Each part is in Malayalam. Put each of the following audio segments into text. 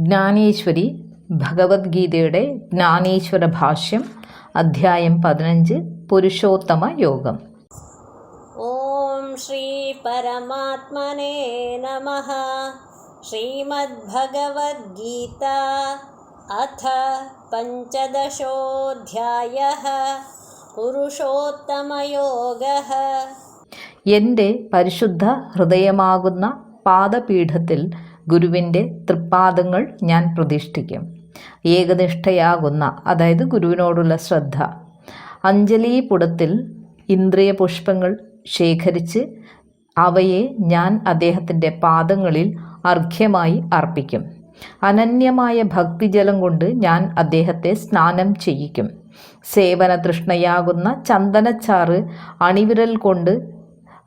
ജ്ഞാനേശ്വരി ഭഗവത്ഗീതയുടെ ജ്ഞാനേശ്വര ഭാഷ്യം അധ്യായം പതിനഞ്ച് പുരുഷോത്തമ യോഗം. ഓം ശ്രീ പരമാത്മനെ നമ. ശ്രീമദ്ഭഗവത്ഗീത അഥ പഞ്ചദശോധ്യായ. പുരുഷോത്തമയോഗ. എന്റെ പരിശുദ്ധ ഹൃദയമാകുന്ന പാദപീഠത്തിൽ ഗുരുവിന്റെ തൃപ്പാദങ്ങൾ ഞാൻ പ്രതിഷ്ഠിക്കും. ഏകനിഷ്ഠയാകുന്ന അതായത് ഗുരുവിനോടുള്ള ശ്രദ്ധ. അഞ്ജലീപുടത്തിൽ ഇന്ദ്രിയ പുഷ്പങ്ങൾ ശേഖരിച്ച് അവയെ ഞാൻ അദ്ദേഹത്തിന്റെ പാദങ്ങളിൽ അർഘ്യമായി അർപ്പിക്കും. അനന്യമായ ഭക്തിജലം കൊണ്ട് ഞാൻ അദ്ദേഹത്തെ സ്നാനം ചെയ്യിക്കും. സേവന തൃഷ്ണയാകുന്ന ചന്ദനച്ചാറ് അണിവിരൽ കൊണ്ട്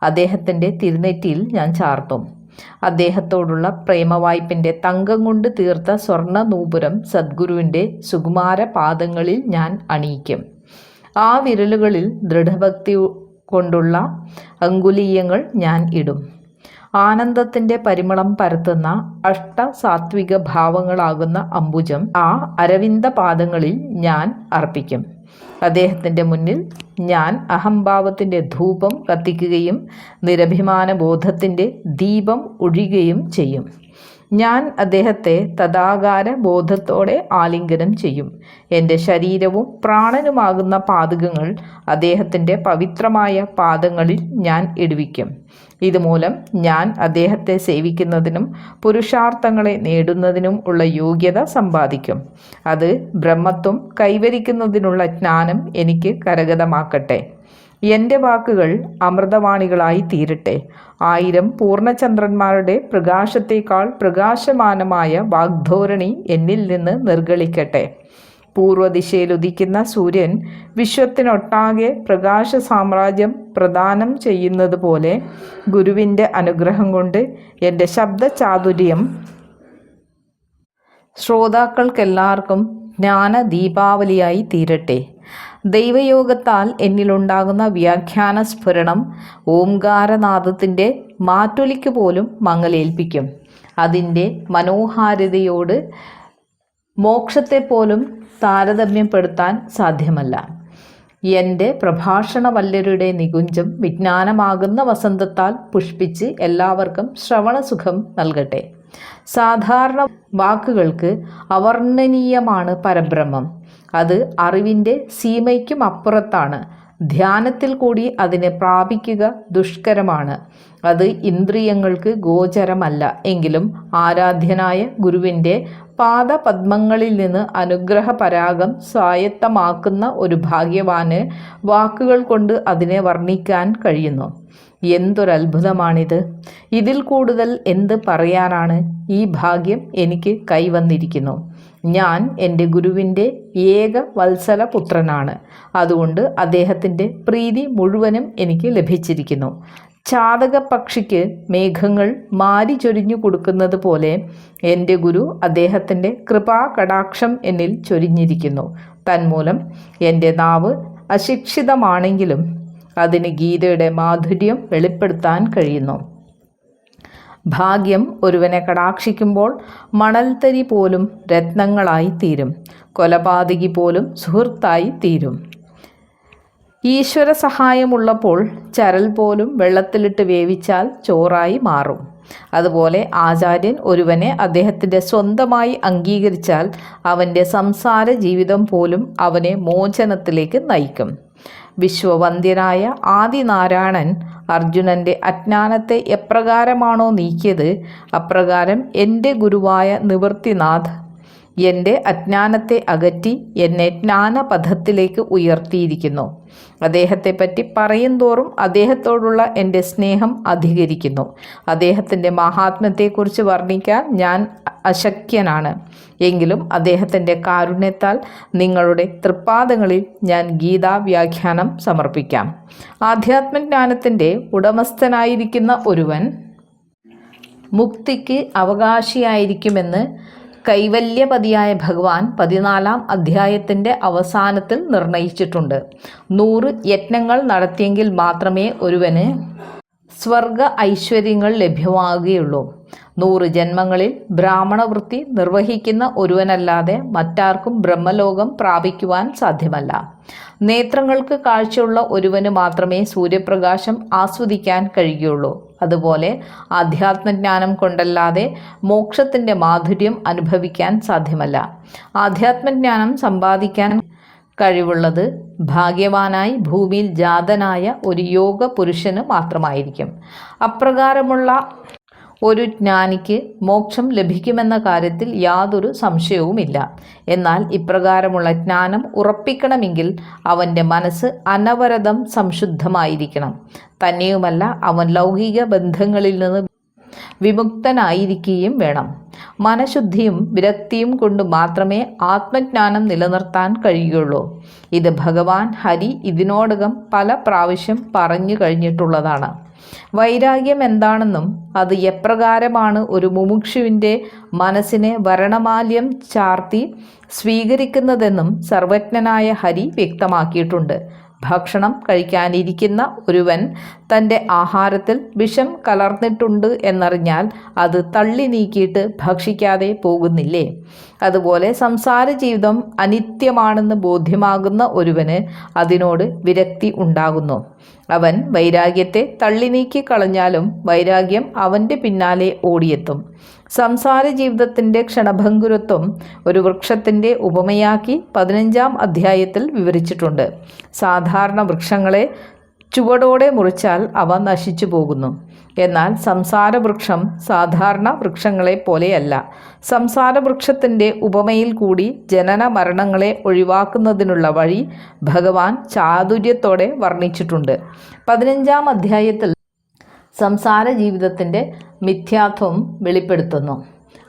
അദ്ദേഹത്തിന്റെ തിരുനെറ്റിയിൽ ഞാൻ ചാർത്തും. അദ്ദേഹത്തോടുള്ള പ്രേമവായ്പിന്റെ തങ്കം കൊണ്ട് തീർത്ത സ്വർണ നൂപുരം സദ്ഗുരുവിന്റെ സുകുമാര പാദങ്ങളിൽ ഞാൻ അണിയിക്കും. ആ വിരലുകളിൽ ദൃഢഭക്തി കൊണ്ടുള്ള അങ്കുലീയങ്ങൾ ഞാൻ ഇടും. ആനന്ദത്തിന്റെ പരിമളം പരത്തുന്ന അഷ്ടസാത്വിക ഭാവങ്ങളാകുന്ന അംബുജം ആ അരവിന്ദ പാദങ്ങളിൽ ഞാൻ അർപ്പിക്കും. അദ്ദേഹത്തിന്റെ മുന്നിൽ ഞാൻ അഹംഭാവത്തിന്റെ ധൂപം കത്തിക്കുകയും നിരഭിമാന ബോധത്തിന്റെ ദീപം ഒഴിയുകയും ചെയ്യും. ഞാൻ അദ്ദേഹത്തെ തഥാകാര ബോധത്തോടെ ആലിംഗനം ചെയ്യും. എന്റെ ശരീരവും പ്രാണനുമാകുന്ന പാതകങ്ങൾ അദ്ദേഹത്തിന്റെ പവിത്രമായ പാദങ്ങളിൽ ഞാൻ ഇടുവിക്കും. ഇതുമൂലം ഞാൻ അദ്ദേഹത്തെ സേവിക്കുന്നതിനും പുരുഷാർത്ഥങ്ങളെ നേടുന്നതിനും ഉള്ള യോഗ്യത സമ്പാദിക്കും. അത് ബ്രഹ്മത്വം കൈവരിക്കുന്നതിനുള്ള ജ്ഞാനം എനിക്ക് കരഗതമാക്കട്ടെ. എന്റെ വാക്കുകൾ അമൃതവാണികളായി തീരട്ടെ. ആയിരം പൂർണചന്ദ്രന്മാരുടെ പ്രകാശത്തേക്കാൾ പ്രകാശമാനമായ വാഗ്ധോരണി എന്നിൽ നിന്ന് നിർഗളിക്കട്ടെ. പൂർവദിശയിൽ ഉദിക്കുന്ന സൂര്യൻ വിശ്വത്തിനൊട്ടാകെ പ്രകാശ സാമ്രാജ്യം പ്രദാനം ചെയ്യുന്നത് പോലെ ഗുരുവിന്റെ അനുഗ്രഹം കൊണ്ട് എന്റെ ശബ്ദചാതുര്യം. ശ്രോതാക്കൾക്കെല്ലാവർക്കും ജ്ഞാന ദീപാവലിയായി തീരട്ടെ. ദൈവയോഗത്താൽ എന്നിലുണ്ടാകുന്ന വ്യാഖ്യാന സ്ഫുരണം ഓംകാരനാദത്തിന്റെ മാറ്റൊലിക്ക് പോലും മങ്ങലേൽപ്പിക്കും. അതിന്റെ മനോഹാരിതയോട് മോക്ഷത്തെപ്പോലും താരതമ്യപ്പെടുത്താൻ സാധ്യമല്ല. എന്റെ പ്രഭാഷണ വല്ലരുടെ നികുഞ്ചം വിജ്ഞാനമാകുന്ന വസന്തത്താൽ പുഷ്പിച്ച് എല്ലാവർക്കും ശ്രവണസുഖം നൽകട്ടെ. സാധാരണ വാക്കുകൾക്ക് അവർണനീയമാണ് പരബ്രഹ്മം. അത് അറിവിന്റെ സീമയ്ക്കും അപ്പുറത്താണ്. ധ്യാനത്തിൽ കൂടി അതിനെ പ്രാപിക്കുക ദുഷ്കരമാണ്. അത് ഇന്ദ്രിയങ്ങൾക്ക് ഗോചരമല്ല. എങ്കിലും ആരാധ്യനായ ഗുരുവിന്റെ പാദപത്മങ്ങളിൽ നിന്ന് അനുഗ്രഹ പരാഗം സ്വായത്തമാക്കുന്ന ഒരു ഭാഗ്യവാന് വാക്കുകൾ കൊണ്ട് അതിനെ വർണിക്കാൻ കഴിയുന്നു. എന്തൊരത്ഭുതമാണിത്. ഇതിൽ കൂടുതൽ എന്ത് പറയാനാണ് ഈ ഭാഗ്യം എനിക്ക് കൈവന്നിരിക്കുന്നു. ഞാൻ എന്റെ ഗുരുവിന്റെ ഏക വത്സല പുത്രനാണ് അതുകൊണ്ട് അദ്ദേഹത്തിന്റെ പ്രീതി മുഴുവനും എനിക്ക് ലഭിച്ചിരിക്കുന്നു. ചാതക പക്ഷിക്ക് മേഘങ്ങൾ മാരി ചൊരിഞ്ഞു കൊടുക്കുന്നത് പോലെ എന്റെ ഗുരു അദ്ദേഹത്തിന്റെ കൃപാ കടാക്ഷം എന്നിൽ ചൊരിഞ്ഞിരിക്കുന്നു. തന്മൂലം എന്റെ നാവ് അശിക്ഷിതമാണെങ്കിലും അതിന് ഗീതയുടെ മാധുര്യം വെളിപ്പെടുത്താൻ കഴിയുന്നു. ഭാഗ്യം ഒരുവനെ കടാക്ഷിക്കുമ്പോൾ മണൽത്തരി പോലും രത്നങ്ങളായി തീരും. കൊലപാതകി പോലും സുഹൃത്തായി തീരും. ഈശ്വര സഹായമുള്ളപ്പോൾ ചരൽ പോലും വെള്ളത്തിലിട്ട് വേവിച്ചാൽ ചോറായി മാറും. അതുപോലെ ആചാര്യൻ ഒരുവനെ അദ്ദേഹത്തിന്റെ സ്വന്തമായി അംഗീകരിച്ചാൽ അവന്റെ സംസാര ജീവിതം പോലും അവനെ മോചനത്തിലേക്ക് നയിക്കും. വിശ്വവന്ദ്യനായ ആദിനാരായണൻ അർജുനന്റെ അജ്ഞാനത്തെ എപ്രകാരമാണോ നീക്കിയത്? അപ്രകാരം എന്റെ ഗുരുവായ നിവൃത്തിനാഥ് എന്റെ അജ്ഞാനത്തെ അകറ്റി എന്നെ ജ്ഞാനപഥത്തിലേക്ക് ഉയർത്തിയിരിക്കുന്നു. അദ്ദേഹത്തെപ്പറ്റി പറയുന്തോറും അദ്ദേഹത്തോടുള്ള എന്റെ സ്നേഹം അധികരിക്കുന്നു. അദ്ദേഹത്തിന്റെ മഹാത്മ്യത്തെക്കുറിച്ച് വർണിക്കാൻ ഞാൻ അശക്യനാണ്. എങ്കിലും അദ്ദേഹത്തിന്റെ കാരുണ്യത്താൽ നിങ്ങളുടെ തൃപ്പാദങ്ങളിൽ ഞാൻ ഗീതാ വ്യാഖ്യാനം സമർപ്പിക്കാം. ആധ്യാത്മജ്ഞാനത്തിന്റെ ഉടമസ്ഥനായിരിക്കുന്ന ഒരുവൻ മുക്തിക്ക് അവകാശിയായിരിക്കുമെന്ന് കൈവല്യപതിയായ ഭഗവാൻ പതിനാലാം അധ്യായത്തിന്റെ അവസാനത്തിൽ നിർണയിച്ചിട്ടുണ്ട്. നൂറ് യജ്ഞങ്ങൾ നടത്തിയെങ്കിൽ മാത്രമേ ഒരുവന് സ്വർഗ ഐശ്വര്യങ്ങൾ ലഭ്യമാകുകയുള്ളൂ. നൂറ് ജന്മങ്ങളിൽ ബ്രാഹ്മണവൃത്തി നിർവഹിക്കുന്ന ഒരുവനല്ലാതെ മറ്റാർക്കും ബ്രഹ്മലോകം പ്രാപിക്കുവാൻ സാധ്യമല്ല. നേത്രങ്ങൾക്ക് കാഴ്ചയുള്ള ഒരുവന് മാത്രമേ സൂര്യപ്രകാശം ആസ്വദിക്കാൻ കഴിയുകയുള്ളൂ. അതുപോലെ ആധ്യാത്മജ്ഞാനം കൊണ്ടല്ലാതെ മോക്ഷത്തിന്റെ മാധുര്യം അനുഭവിക്കാൻ സാധ്യമല്ല. ആധ്യാത്മജ്ഞാനം സമ്പാദിക്കാൻ കഴിവുള്ളത് ഭാഗ്യവാനായി ഭൂമിയിൽ ജാതനായ ഒരു യോഗ പുരുഷന് മാത്രമായിരിക്കും. അപ്രകാരമുള്ള ഒരു ജ്ഞാനിക്ക് മോക്ഷം ലഭിക്കുമെന്ന കാര്യത്തിൽ യാതൊരു സംശയവുമില്ല. എന്നാൽ ഇപ്രകാരമുള്ള ജ്ഞാനം ഉറപ്പിക്കണമെങ്കിൽ അവന്റെ മനസ്സ് അനവരതം സംശുദ്ധമായിരിക്കണം. തന്നെയുമല്ല അവൻ ലൗകിക ബന്ധങ്ങളിൽ നിന്ന് വിമുക്തനായിരിക്കുകയും വേണം. മനഃശുദ്ധിയും വിരക്തിയും കൊണ്ട് മാത്രമേ ആത്മജ്ഞാനം നിലനിർത്താൻ കഴിയുകയുള്ളൂ. ഇത് ഭഗവാൻ ഹരി ഇതിനോടകം പല പ്രാവശ്യം പറഞ്ഞു കഴിഞ്ഞിട്ടുള്ളതാണ്. വൈരാഗ്യം എന്താണെന്നും അത് എപ്രകാരമാണ് ഒരു മുമുക്ഷുവിന്റെ മനസ്സിനെ വരണമാല്യം ചാർത്തി സ്വീകരിക്കുന്നതെന്നും സർവജ്ഞനായ ഹരി വ്യക്തമാക്കിയിട്ടുണ്ട്. ഭക്ഷണം കഴിക്കാനിരിക്കുന്ന ഒരുവൻ തന്റെ ആഹാരത്തിൽ വിഷം കലർന്നിട്ടുണ്ട് എന്നറിഞ്ഞാൽ അത് തള്ളി നീക്കിയിട്ട് ഭക്ഷിക്കാതെ പോകുന്നില്ലേ? അതുപോലെ സംസാര ജീവിതം അനിത്യമാണെന്ന് ബോധ്യമാകുന്ന ഒരുവന് അതിനോട് വിരക്തി ഉണ്ടാകുന്നു. അവൻ വൈരാഗ്യത്തെ തള്ളി നീക്കി കളഞ്ഞാലും വൈരാഗ്യം അവന്റെ പിന്നാലെ ഓടിയെത്തും. സംസാര ജീവിതത്തിന്റെ ക്ഷണഭങ്കുരത്വം ഒരു വൃക്ഷത്തിന്റെ ഉപമയാക്കി പതിനഞ്ചാം അധ്യായത്തിൽ വിവരിച്ചിട്ടുണ്ട്. സാധാരണ വൃക്ഷങ്ങളെ ചുവടോടെ മുറിച്ചാൽ അവ നശിച്ചു പോകുന്നു. എന്നാൽ സംസാരവൃക്ഷം സാധാരണ വൃക്ഷങ്ങളെ പോലെയല്ല. സംസാര വൃക്ഷത്തിന്റെ ഉപമയിൽ കൂടി ജനന മരണങ്ങളെ ഒഴിവാക്കുന്നതിനുള്ള വഴി ഭഗവാൻ ചാതുര്യത്തോടെ വർണിച്ചിട്ടുണ്ട്. പതിനഞ്ചാം അധ്യായത്തിൽ സംസാര ജീവിതത്തിന്റെ മിഥ്യാത്വം വെളിപ്പെടുത്തുന്നു.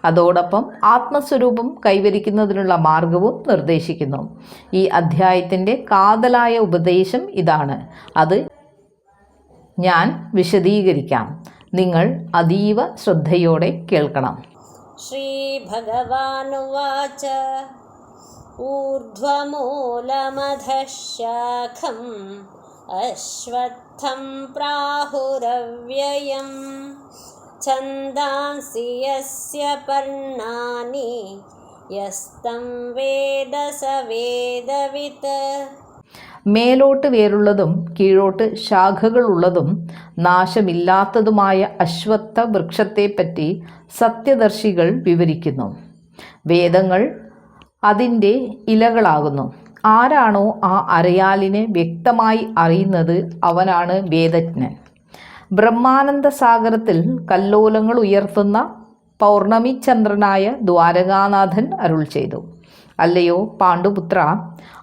അതോടൊപ്പം ആത്മസ്വരൂപം കൈവരിക്കുന്നതിനുള്ള മാർഗവും നിർദ്ദേശിക്കുന്നു. ഈ അധ്യായത്തിന്റെ കാതലായ ഉപദേശം ഇതാണ്. അത് ഞാൻ വിശദീകരിക്കാം. നിങ്ങൾ അതീവ ശ്രദ്ധയോടെ കേൾക്കണം. ശ്രീ ഭഗവാനുവാച ഊർധ്വമൂലമധശാഖം അശ്വത്ഥം പ്രാഹുരവ്യയം ഛന്ദാംസി യസ്യ പർണാനി യസ്തം വേദ സ മേലോട്ട് വേരുള്ളതും കീഴോട്ട് ശാഖകളുള്ളതും നാശമില്ലാത്തതുമായ അശ്വത്ഥ വൃക്ഷത്തെപ്പറ്റി സത്യദർശികൾ വിവരിക്കുന്നു. വേദങ്ങൾ അതിന്റെ ഇലകളാകുന്നു. ആരാണോ ആ അരയാലിനെ വ്യക്തമായി അറിയുന്നത് അവനാണ് വേദജ്ഞൻ. ബ്രഹ്മാനന്ദ സാഗരത്തിൽ കല്ലോലങ്ങൾ ഉയർത്തുന്ന പൗർണമി ചന്ദ്രനായ ദ്വാരകാനാഥൻ അരുൾ ചെയ്തു. അല്ലയോ പാണ്ഡുപുത്ര?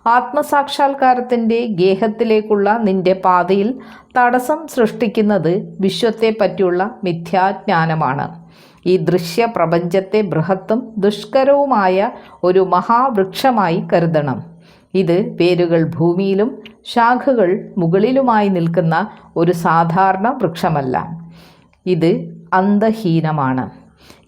ആത്മസാക്ഷാത്കാരത്തിന്റെ ഗേഹത്തിലേക്കുള്ള നിന്റെ പാതയിൽ തടസ്സം സൃഷ്ടിക്കുന്നത് വിശ്വത്തെ പറ്റിയുള്ള മിഥ്യാജ്ഞാനമാണ്. ഈ ദൃശ്യ പ്രപഞ്ചത്തെ ബൃഹത്തും ദുഷ്കരവുമായ ഒരു മഹാവൃക്ഷമായി കരുതണം. ഇത് വേരുകൾ ഭൂമിയിലും ശാഖകൾ മുകളിലുമായി നിൽക്കുന്ന ഒരു സാധാരണ വൃക്ഷമല്ല. ഇത് അന്തഹീനമാണ്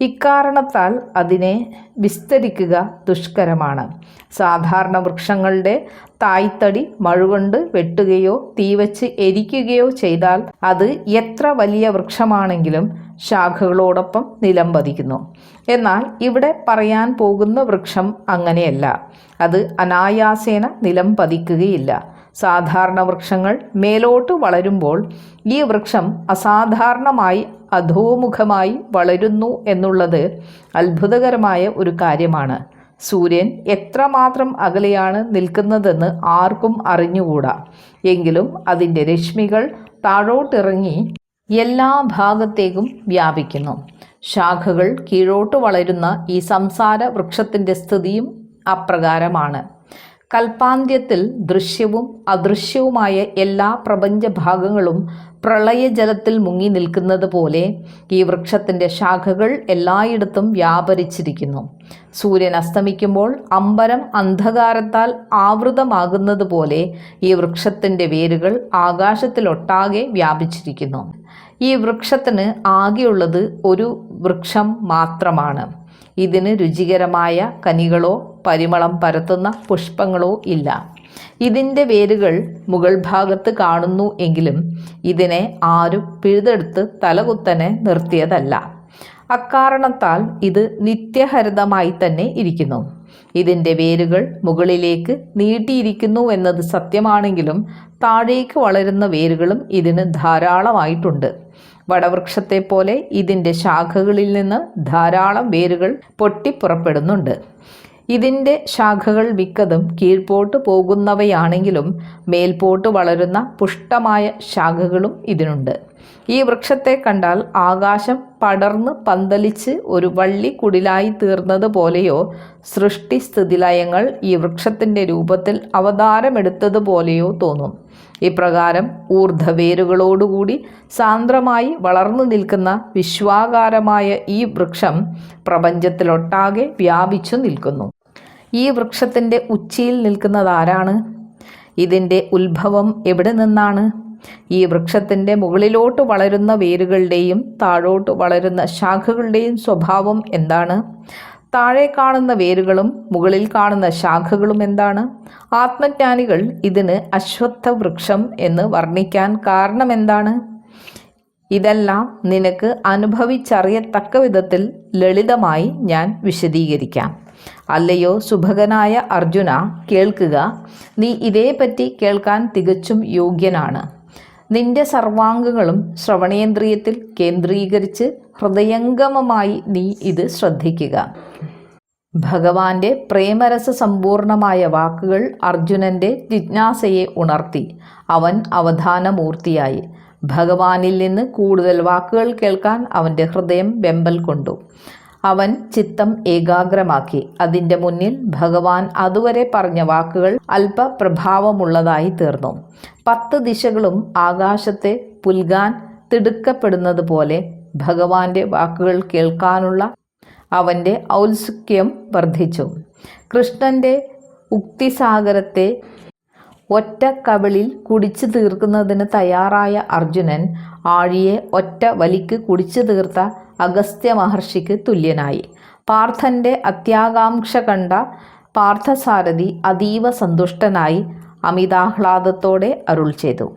ഇക്കാരണത്താൽ അതിനെ വിസ്തരിക്കുക ദുഷ്കരമാണ്. സാധാരണ വൃക്ഷങ്ങളുടെ തായ്തടി മഴുകൊണ്ട് വെട്ടുകയോ തീവച്ച് എരിക്കുകയോ ചെയ്താൽ അത് എത്ര വലിയ വൃക്ഷമാണെങ്കിലും ശാഖകളോടൊപ്പം നിലം പതിക്കുന്നു. എന്നാൽ ഇവിടെ പറയാൻ പോകുന്ന വൃക്ഷം അങ്ങനെയല്ല. അത് അനായാസേന നിലം പതിക്കുകയില്ല. സാധാരണ വൃക്ഷങ്ങൾ മേലോട്ട് വളരുമ്പോൾ ഈ വൃക്ഷം അസാധാരണമായി അധോമുഖമായി വളരുന്നു എന്നുള്ളത് അത്ഭുതകരമായ ഒരു കാര്യമാണ്. സൂര്യൻ എത്രമാത്രം അകലെയാണ് നിൽക്കുന്നതെന്ന് ആർക്കും അറിഞ്ഞുകൂടാ. എങ്കിലും അതിന്റെ രശ്മികൾ താഴോട്ടിറങ്ങി എല്ലാ ഭാഗത്തേക്കും വ്യാപിക്കുന്നു. ശാഖകൾ കീഴോട്ട് വളരുന്ന ഈ സംസാര വൃക്ഷത്തിന്റെ സ്ഥിതിയും അപ്രകാരമാണ്. കൽപ്പാന്ത്യത്തിൽ ദൃശ്യവും അദൃശ്യവുമായ എല്ലാ പ്രപഞ്ചഭാഗങ്ങളും പ്രളയജലത്തിൽ മുങ്ങി നിൽക്കുന്നത് പോലെ ഈ വൃക്ഷത്തിന്റെ ശാഖകൾ എല്ലായിടത്തും വ്യാപരിച്ചിരിക്കുന്നു. സൂര്യൻ അസ്തമിക്കുമ്പോൾ അമ്പരം അന്ധകാരത്താൽ ആവൃതമാകുന്നത് പോലെ ഈ വൃക്ഷത്തിന്റെ വേരുകൾ ആകാശത്തിലൊട്ടാകെ വ്യാപിച്ചിരിക്കുന്നു. ഈ വൃക്ഷത്തിന് ആകെയുള്ളത് ഒരു വൃക്ഷം മാത്രമാണ്. ഇതിന് രുചികരമായ കനികളോ പരിമളം പരത്തുന്ന പുഷ്പങ്ങളോ ഇല്ല. ഇതിന്റെ വേരുകൾ മുകൾ ഭാഗത്ത് കാണുന്നു എങ്കിലും ഇതിനെ ആരും പിഴുതെടുത്ത് തലകുത്തനെ നിർത്തിയതല്ല. അക്കാരണത്താൽ ഇത് നിത്യഹരിതമായി തന്നെ ഇരിക്കുന്നു. ഇതിന്റെ വേരുകൾ മുകളിലേക്ക് നീട്ടിയിരിക്കുന്നു എന്നത് സത്യമാണെങ്കിലും താഴേക്ക് വളരുന്ന വേരുകളും ഇതിന് ധാരാളമായിട്ടുണ്ട്. വടവൃക്ഷത്തെ പോലെ ഇതിന്റെ ശാഖകളിൽ നിന്ന് ധാരാളം വേരുകൾ പൊട്ടിപ്പുറപ്പെടുന്നുണ്ട്. ഇതിന്റെ ശാഖകൾ മിക്കതും കീഴ്പോട്ട് പോകുന്നവയാണെങ്കിലും മേൽപോട്ട് വളരുന്ന പുഷ്ടമായ ശാഖകളും ഇതിനുണ്ട്. ഈ വൃക്ഷത്തെ കണ്ടാൽ ആകാശം പടർന്ന് പന്തലിച്ച് ഒരു വള്ളി കുടിലായി തീർന്നത് പോലെയോ സൃഷ്ടിസ്ഥിതിലയങ്ങൾ ഈ വൃക്ഷത്തിന്റെ രൂപത്തിൽ അവതാരമെടുത്തതുപോലെയോ തോന്നും. ഇപ്രകാരം ഊർധ്വവേരുകളോടുകൂടി സാന്ദ്രമായി വളർന്നു നിൽക്കുന്ന വിശ്വാകാരമായ ഈ വൃക്ഷം പ്രപഞ്ചത്തിലൊട്ടാകെ വ്യാപിച്ചു നിൽക്കുന്നു. ഈ വൃക്ഷത്തിന്റെ ഉച്ചിയിൽ നിൽക്കുന്നത് ആരാണ് ഇതിന്റെ ഉത്ഭവം എവിടെ നിന്നാണ്? ഈ വൃക്ഷത്തിന്റെ മുകളിലോട്ട് വളരുന്ന വേരുകളുടെയും താഴോട്ട് വളരുന്ന ശാഖകളുടെയും സ്വഭാവം എന്താണ്? താഴെ കാണുന്ന വേരുകളും മുകളിൽ കാണുന്ന ശാഖകളും എന്താണ്? ആത്മജ്ഞാനികൾ ഇതിന് അശ്വത്ഥ വൃക്ഷം എന്ന് വർണിക്കാൻ കാരണം എന്താണ്? ഇതെല്ലാം നിനക്ക് അനുഭവിച്ചറിയത്തക്ക വിധത്തിൽ ലളിതമായി ഞാൻ വിശദീകരിക്കാം. അല്ലയോ സുഭകനായ അർജുന കേൾക്കുക. നീ ഇതേപ്പറ്റി കേൾക്കാൻ തികച്ചും യോഗ്യനാണ്. നിന്റെ സർവാംഗങ്ങളും ശ്രവണേന്ദ്രിയത്തിൽ കേന്ദ്രീകരിച്ച് ഹൃദയംഗമമായി നീ ഇത് ശ്രദ്ധിക്കുക. ഭഗവാന്റെ പ്രേമരസ സമ്പൂർണമായ വാക്കുകൾ അർജുനന്റെ ജിജ്ഞാസയെ ഉണർത്തി. അവൻ അവധാനമൂർത്തിയായി. ഭഗവാനിൽ നിന്ന് കൂടുതൽ വാക്കുകൾ കേൾക്കാൻ അവന്റെ ഹൃദയം വെമ്പൽ കൊണ്ടു. അവൻ ചിത്തം ഏകാഗ്രമാക്കി. അതിന്റെ മുന്നിൽ ഭഗവാൻ അതുവരെ പറഞ്ഞ വാക്കുകൾ അല്പപ്രഭാവമുള്ളതായി തീർന്നു. പത്ത് ദിശകളും ആകാശത്തെ പുൽകാൻ തിടുക്കപ്പെടുന്നത് പോലെ ഭഗവാന്റെ വാക്കുകൾ കേൾക്കാനുള്ള അവന്റെ ഔത്സുക്യം വർദ്ധിച്ചു. കൃഷ്ണന്റെ ഉക്തിസാഗരത്തെ ഒറ്റ കവിളിൽ കുടിച്ചു തീർക്കുന്നതിന് തയ്യാറായ അർജുനൻ ആഴിയെ ഒറ്റ വലിക്ക് കുടിച്ചു തീർത്ത അഗസ്ത്യ മഹർഷിക്ക് തുല്യനായി. പാർത്ഥന്റെ അത്യാകാംക്ഷ കണ്ട പാർത്ഥസാരഥി അതീവ സന്തുഷ്ടനായി അമിതാഹ്ലാദത്തോടെ അരുൾ ചെയ്തു.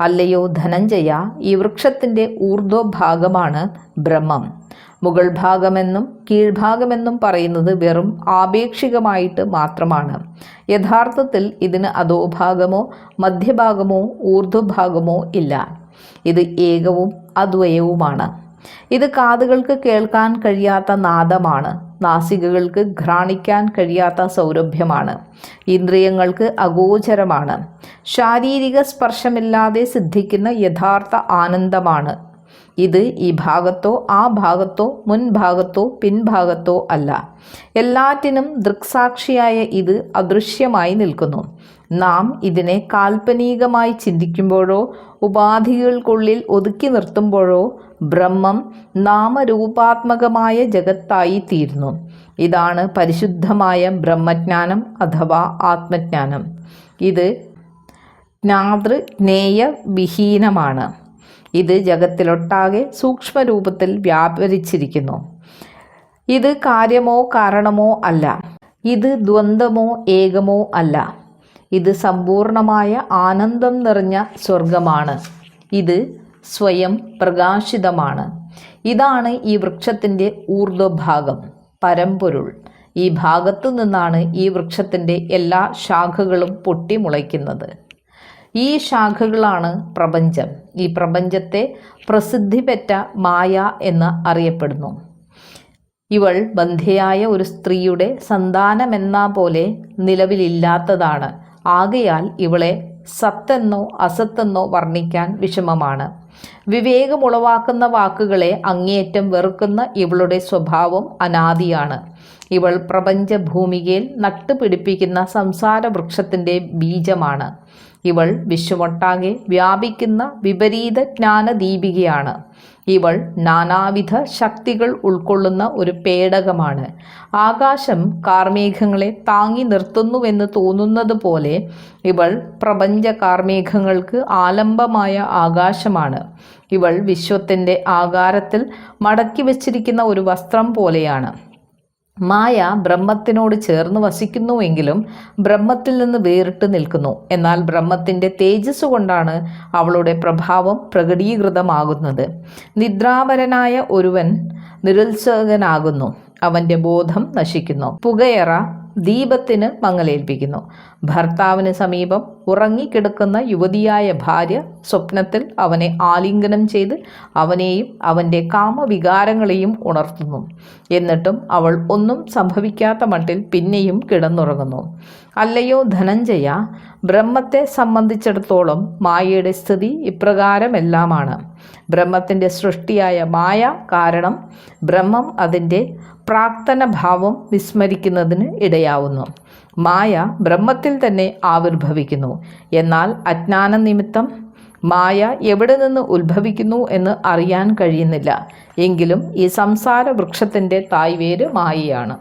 അല്ലയോ ധനഞ്ജയ ഈ വൃക്ഷത്തിന്റെ ഊർധ്വഭാഗമാണ് ബ്രഹ്മം. മുകൾ ഭാഗമെന്നും കീഴ്ഭാഗമെന്നും പറയുന്നത് വെറും ആപേക്ഷികമായിട്ട് മാത്രമാണ്. യഥാർത്ഥത്തിൽ ഇതിന് അധോഭാഗമോ മധ്യഭാഗമോ ഊർധ്വഭാഗമോ ഇല്ല. ഇത് ഏകവും അദ്വയവുമാണ്. ഇത് കാതുകൾക്ക് കേൾക്കാൻ കഴിയാത്ത നാദമാണ്. നാസികകൾക്ക് ഘ്രാണിക്കാൻ കഴിയാത്ത സൗരഭ്യമാണ്. ഇന്ദ്രിയങ്ങൾക്ക് അഗോചരമാണ്. ശാരീരിക സ്പർശമില്ലാതെ സിദ്ധിക്കുന്ന യഥാർത്ഥ ആനന്ദമാണ്. ഇത് ഈ ഭാഗത്തോ ആ ഭാഗത്തോ മുൻഭാഗത്തോ പിൻഭാഗത്തോ അല്ല. എല്ലാറ്റിനും ദൃക്സാക്ഷിയായ ഇത് അദൃശ്യമായി നിൽക്കുന്നു. നാം ഇതിനെ കാൽപ്പനികമായി ചിന്തിക്കുമ്പോഴോ ഉപാധികൾക്കുള്ളിൽ ഒതുക്കി നിർത്തുമ്പോഴോ ബ്രഹ്മം നാമരൂപാത്മകമായ ജഗത്തായി തീർന്നു ഇതാണ് പരിശുദ്ധമായ ബ്രഹ്മജ്ഞാനം അഥവാ ആത്മജ്ഞാനം. ഇത് ജ്ഞാതൃജ്ഞേയ വിഹീനമാണ് ഇത് ജഗത്തിലൊട്ടാകെ സൂക്ഷ്മരൂപത്തിൽ വ്യാപരിച്ചിരിക്കുന്നു. ഇത് കാര്യമോ കാരണമോ അല്ല. ഇത് ദ്വന്ദ്മോ ഏകമോ അല്ല. ഇത് സമ്പൂർണമായ ആനന്ദം നിറഞ്ഞ സ്വർഗമാണ് ഇത് സ്വയം പ്രകാശിതമാണ്. ഇതാണ് ഈ വൃക്ഷത്തിന്റെ ഊർധ്വഭാഗം പരമ്പൊരുൾ. ഈ ഭാഗത്തു നിന്നാണ് ഈ വൃക്ഷത്തിന്റെ എല്ലാ ശാഖകളും പൊട്ടിമുളയ്ക്കുന്നത്. ഈ ശാഖകളാണ് പ്രപഞ്ചം. ഈ പ്രപഞ്ചത്തെ പ്രസിദ്ധി പെറ്റ മായ എന്ന് അറിയപ്പെടുന്നു. ഇവൾ ബന്ധ്യയായ ഒരു സ്ത്രീയുടെ സന്താനമെന്ന പോലെ നിലവിലില്ലാത്തതാണ്. ആകയാൽ ഇവളെ സത്തെന്നോ അസത്തെന്നോ വർണിക്കാൻ വിഷമമാണ്. വിവേകമുളവാക്കുന്ന വാക്കുകളെ അങ്ങേയറ്റം വെറുക്കുന്ന ഇവളുടെ സ്വഭാവം അനാദിയാണ്. ഇവൾ പ്രപഞ്ച ഭൂമികയിൽ നട്ടുപിടിപ്പിക്കുന്ന സംസാര വൃക്ഷത്തിന്റെ ബീജമാണ്. ഇവൾ വിശ്വമൊട്ടാകെ വ്യാപിക്കുന്ന വിപരീത ജ്ഞാനദീപികയാണ്. ഇവൾ നാനാവിധ ശക്തികൾ ഉൾക്കൊള്ളുന്ന ഒരു പേടകമാണ്. ആകാശം കാർമേഘങ്ങളെ താങ്ങി നിർത്തുന്നുവെന്ന് തോന്നുന്നത് പോലെ ഇവൾ പ്രപഞ്ച കാർമേഘങ്ങൾക്ക് ആലംബമായ ആകാശമാണ്. ഇവൾ വിശ്വത്തിന്റെ ആകാരത്തിൽ മടക്കി വച്ചിരിക്കുന്ന ഒരു വസ്ത്രം പോലെയാണ്. മായ ബ്രഹ്മത്തിനോട് ചേർന്ന് വസിക്കുന്നുവെങ്കിലും ബ്രഹ്മത്തിൽ നിന്ന് വേറിട്ട് നിൽക്കുന്നു. എന്നാൽ ബ്രഹ്മത്തിന്റെ തേജസ് കൊണ്ടാണ് അവളുടെ പ്രഭാവം പ്രകടീകൃതമാകുന്നത്. നിദ്രാപരനായ ഒരുവൻ നിരുത്സകനാകുന്നു. അവന്റെ ബോധം നശിക്കുന്നു. പുകയറ ദീപത്തിന് മങ്ങലേൽപ്പിക്കുന്നു. ഭർത്താവിന് സമീപം ഉറങ്ങിക്കിടക്കുന്ന യുവതിയായ ഭാര്യ സ്വപ്നത്തിൽ അവനെ ആലിംഗനം ചെയ്ത് അവനെയും അവന്റെ കാമവികാരങ്ങളെയും ഉണർത്തുന്നു. എന്നിട്ടും അവൾ ഒന്നും സംഭവിക്കാത്ത മട്ടിൽ പിന്നെയും കിടന്നുറങ്ങുന്നു. അല്ലയോ ധനഞ്ജയ ബ്രഹ്മത്തെ സംബന്ധിച്ചിടത്തോളം മായയുടെ സ്ഥിതി ഇപ്രകാരമെല്ലാമാണ്. ബ്രഹ്മത്തിന്റെ സൃഷ്ടിയായ മായ കാരണം ബ്രഹ്മം അതിന്റെ പ്രാക്തന ഭാവം വിസ്മരിക്കുന്നതിന് ഇടയാവുന്നു. മായ ബ്രഹ്മത്തിൽ തന്നെ ആവിർഭവിക്കുന്നു. എന്നാൽ അജ്ഞാന നിമിത്തം മായ എവിടെ നിന്ന് ഉത്ഭവിക്കുന്നു എന്ന് അറിയാൻ കഴിയുന്നില്ല. എങ്കിലും ഈ സംസാര വൃക്ഷത്തിന്റെ തായ്വേര് മായയാണ്.